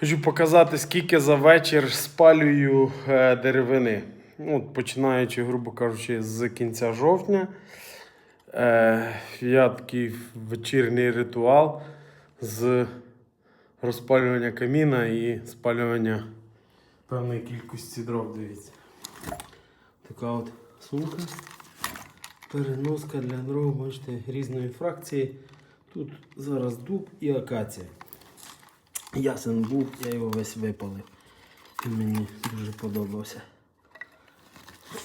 Хочу показати, скільки за вечір спалюю е, деревини. Ну, от, починаючи, грубо кажучи, з кінця жовтня. Е, я такий вечірній ритуал з розпалювання каміна і спалювання певної кількості дров. Дивіться. Така от сумка. Переноска для дров, бачите, різної фракції. Тут зараз дуб і акація. Ясен був, я його весь випалив. Він мені дуже подобався.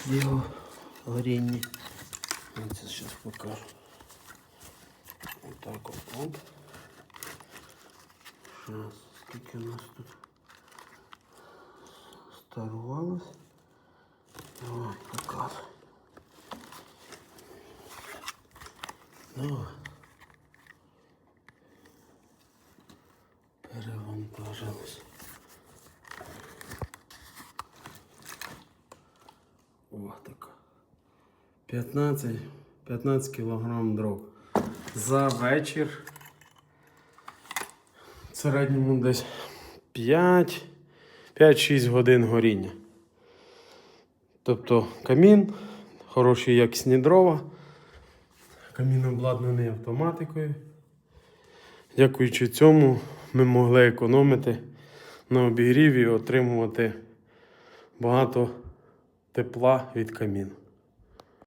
Його горінні. Я це зараз покажу. Отак от. оп. Зараз, скільки у нас тут старувалось. Давай, показуй. Давай. Перевантажилось. О, така. 15, 15 кілограм дров. За вечір. В середньому десь 5, 5-6 годин горіння. Тобто камін, хороші якісні дрова. Камін обладнаний автоматикою. Дякуючи цьому, ми могли економити на обігріві і отримувати багато тепла від каміну.